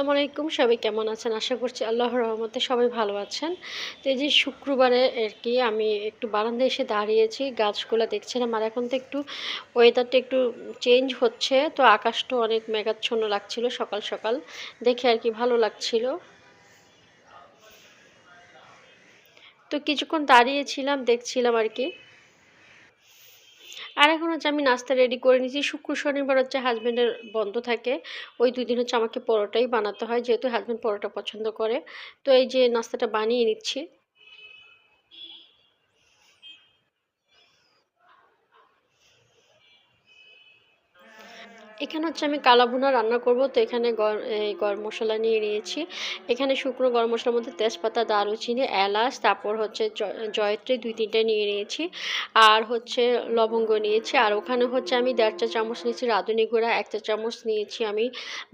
আসসালামু আলাইকুম সবাই কেমন আছেন? আশা করছি আল্লাহর রহমতে সবাই ভালো আছেন। তো এই যে শুক্রবারে আর কি আমি একটু বারান্দায় এসে দাঁড়িয়েছি, গাছগুলো দেখছিলাম আর এখন তো একটু ওয়েদারটা একটু চেঞ্জ হচ্ছে, তো আকাশটা অনেক মেঘাচ্ছন্ন লাগছিল সকাল সকাল। দেখে আর কি ভালো লাগছিল। তো কিছুক্ষণ দাঁড়িয়েছিলাম, দেখছিলাম আর কি। আর এখন হচ্ছে আমি নাস্তা রেডি করে নিয়েছি। শুক্র, শনিবার হচ্ছে হাজব্যান্ডের বন্ধ থাকে। ওই দুই দিন হচ্ছে আমাকে পরোটাই বানাতে হয়, যেহেতু হাজব্যান্ড পরোটা পছন্দ করে। তো এই যে নাস্তাটা বানিয়ে নিচ্ছি। এখানে হচ্ছে আমি কালাভুনা রান্না করব, তো এখানে গরম মশলা নিয়ে নিয়েছি। এখানে শুকনো গরম মশলার মধ্যে তেজপাতা, দারুচিনি, এলাচ, তারপর হচ্ছে জয়ত্রী দুই তিনটে নিয়ে নিয়েছি। আর হচ্ছে লবঙ্গ নিয়েছি, আর ওখানে হচ্ছে আমি দেড় চা চামচ নিয়েছি রাঁধুনি গুঁড়া, এক চা চামচ নিয়েছি আমি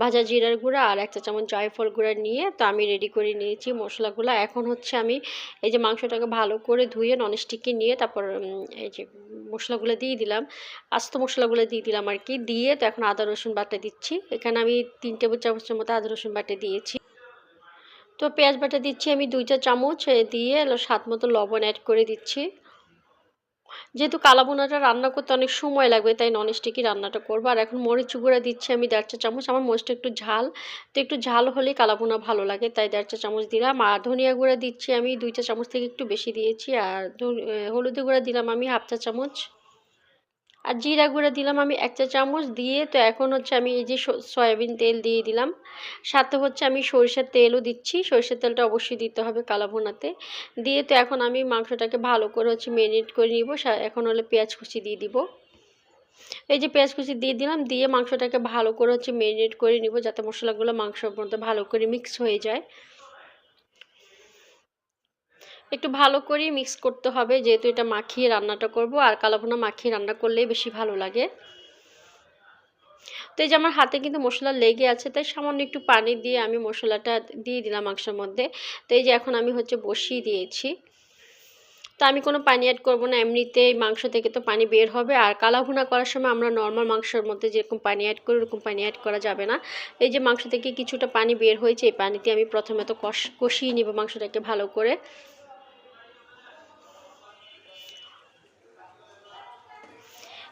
ভাজা জিরার গুঁড়া, আর এক চা চামচ জয়ফল গুঁড়া নিয়ে তো আমি রেডি করে নিয়েছি মশলাগুলো। এখন হচ্ছে আমি এই যে মাংসটাকে ভালো করে ধুয়ে ননস্টিকে নিয়ে তারপর এই যে মশলাগুলো দিয়ে দিলাম। আস্ত মশলাগুলো দিয়ে দিলাম আর কি দিয়ে তো এখন আদা, রসুন বাটা দিচ্ছি। এখানে আমি তিন টেবিল চামচের মতো আদা, রসুন বাটা দিয়েছি। তো পেঁয়াজ বাটা দিচ্ছি আমি দুইটা চামচ। দিয়ে সাত মতো লবণ অ্যাড করে দিচ্ছি। যেহেতু কালাবোনাটা রান্না করতে অনেক সময় লাগবে, তাই ননস্টিকই রান্নাটা করব। আর এখন মরিচ গুঁড়া দিচ্ছি আমি দেড় চা চামচ, আমার মরিচটা একটু ঝাল। তো একটু ঝাল হলেই কালাবোনা ভালো লাগে, তাই দেড় চা চামচ দিলাম। আর ধনিয়া গুঁড়া দিচ্ছি আমি দুই চা চামচ থেকে একটু বেশি দিয়েছি। আর হলুদ গুঁড়া দিলাম আমি হাফ চা চামচ। আর জিরা গুঁড়া দিলাম আমি এক চা চামচ দিয়ে, তো এখন হচ্ছে আমি এই যে সয়াবিন তেল দিয়ে দিলাম। সাথে হচ্ছে আমি সরিষার তেলও দিচ্ছি, সরিষার তেলটা অবশ্যই দিতে হবে কালাভুনাতে। দিয়ে তো এখন আমি মাংসটাকে ভালো করে হচ্ছে মেরিনেট করে নিব এখন হলে পেঁয়াজ কুচি দিয়ে দিব। এই যে পেঁয়াজ কুচি দিয়ে দিলাম, দিয়ে মাংসটাকে ভালো করে হচ্ছে মেরিনেট করে নিব, যাতে মশলাগুলো মাংসর মধ্যে ভালো করে মিক্স হয়ে যায়। একটু ভালো করে মিক্স করতে হবে। যেহেতু এটা মাখিয়ে রান্নাটা করব, আর কালাভুনা মাখিয়ে রান্না করলেই বেশি ভালো লাগে। তো এই যে আমার হাতে কিন্তু মশলা লেগে আছে, তাই সামান্য একটু পানি দিয়ে আমি মশলাটা দিয়ে দিলাম মাংসের মধ্যে। তো এই যে এখন আমি হচ্ছে বসিয়ে দিয়েছি। তো আমি কোনো পানি অ্যাড করব না, এমনিতে মাংস থেকে তো পানি বের হবে। আর কালাভুনা করার সময় আমরা নর্মাল মাংসের মধ্যে যেরকম পানি অ্যাড করি, ওরকম পানি অ্যাড করা যাবে না। এই যে মাংস থেকে কিছুটা পানি বের হয়েছে, এই পানিতে আমি প্রথমে তো কষ, কষিয়ে নিব মাংসটাকে ভালো করে।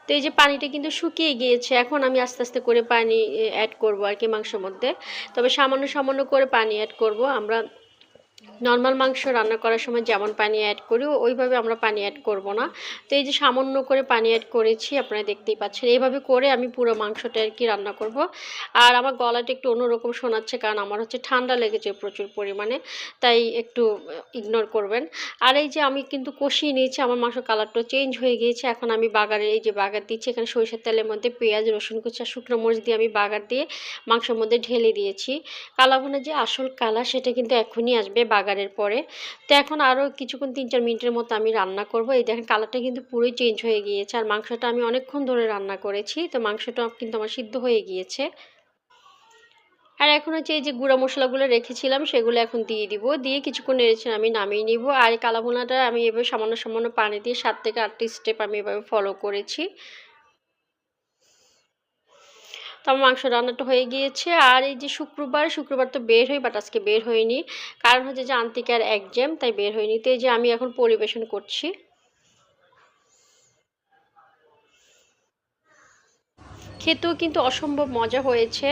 তো এই যে পানিটা কিন্তু শুকিয়ে গিয়েছে, এখন আমি আস্তে আস্তে করে পানি অ্যাড করব আর কি মাংসের মধ্যে। তবে সামান্য সামান্য করে পানি অ্যাড করব। আমরা নর্মাল মাংস রান্না করার সময় যেমন পানি অ্যাড করি, ওইভাবে আমরা পানি অ্যাড করব না। তো এই যে সামান্য করে পানি অ্যাড করেছি, আপনারা দেখতেই পাচ্ছেন। এইভাবে করে আমি পুরো মাংসটা আর কি রান্না করব। আর আমার গলাটা একটু অন্যরকম শোনাচ্ছে, কারণ আমার হচ্ছে ঠান্ডা লেগেছে প্রচুর পরিমাণে, তাই একটু ইগনোর করবেন। আর এই যে আমি কিন্তু কষিয়ে নিয়েছি, আমার মাংস কালারটা চেঞ্জ হয়ে গিয়েছে। এখন আমি বাগারে এই যে বাগার দিচ্ছি, এখানে সরিষার তেলের মধ্যে পেঁয়াজ, রসুন কুচি আর শুকনো মরিচ দিয়ে আমি বাগার দিয়ে মাংসের মধ্যে ঢেলে দিয়েছি। কালাবনের যে আসল কালার সেটা কিন্তু এখনই আসবে। বাগারের পরে। তো এখন আরও কিছুক্ষণ তিন চার মিনিটের মতো আমি রান্না করব। এই দেখেন কালারটা কিন্তু পুরোই চেঞ্জ হয়ে গিয়েছে। আর মাংসটা আমি অনেকক্ষণ ধরে রান্না করেছি। তো মাংসটা কিন্তু আমার সিদ্ধ হয়ে গিয়েছে। আর এখন হচ্ছে এই যে গুঁড়া মশলাগুলো রেখেছিলাম, সেগুলো এখন দিয়ে দিব। দিয়ে কিছুক্ষণ নেড়েছে আমি নামিয়ে নিব। আর এই কালাভুনাটা আমি এভাবে সামান্য সামান্য পানি দিয়ে সাত থেকে আটটি স্টেপ আমি এভাবে ফলো করেছি। তো আমার মাংস রান্নাটা হয়ে গিয়েছে। আর এই যে শুক্রবার শুক্রবার তো বের হই বাট আজকে বের হয়নি কারণ হচ্ছে যে আন্তিকার একজ্যাম তাই বের হয়নি তো এই যে আমি এখন পরিবেশন করছি। খেতেও কিন্তু অসম্ভব মজা হয়েছে।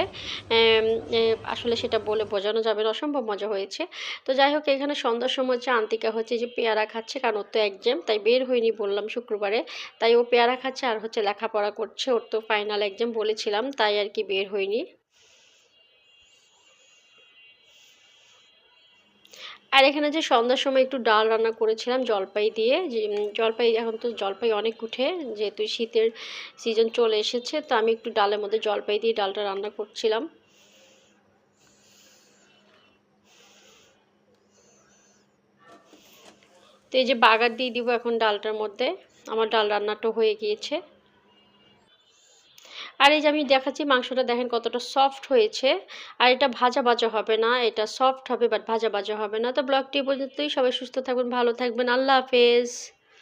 আসলে সেটা বলে বোঝানো যাবে না, অসম্ভব মজা হয়েছে। তো যাই হোক, এখানে সন্ধ্যার সময় হচ্ছে আন্তিকা হচ্ছে যে পেয়ারা খাচ্ছে, কারণ ওর তো একজাম তাই বের হয়নি বললাম শুক্রবারে। তাই ও পেয়ারা খাচ্ছে আর হচ্ছে লেখাপড়া করছে, ওর তো ফাইনাল একজাম বলেছিলাম, তাই আর কি বের হয়নি। আর এখানে যে সন্ধ্যার সময় একটু ডাল রান্না করেছিলাম জলপাই দিয়ে জলপাই এখন তো জলপাই অনেক উঠে, যেহেতু শীতের সিজন চলে এসেছে, তো আমি একটু ডালের মধ্যে জলপাই দিয়ে ডালটা রান্না করছিলাম। তো এই যে বাগার দিয়ে দিব এখন ডালটার মধ্যে, আমার ডাল রান্নাটা হয়ে গিয়েছে। আর এই যে আমি দেখাচ্ছি মাংসটা দেখেন কতটা সফট হয়েছে। আর এটা ভাজা ভাজা হবে না, এটা সফট হবে বাট ভাজা ভাজা হবে না। তো ব্লগটি পর্যন্তই, সবাই সুস্থ থাকবেন ভালো থাকবেন, আল্লাহ হাফেজ।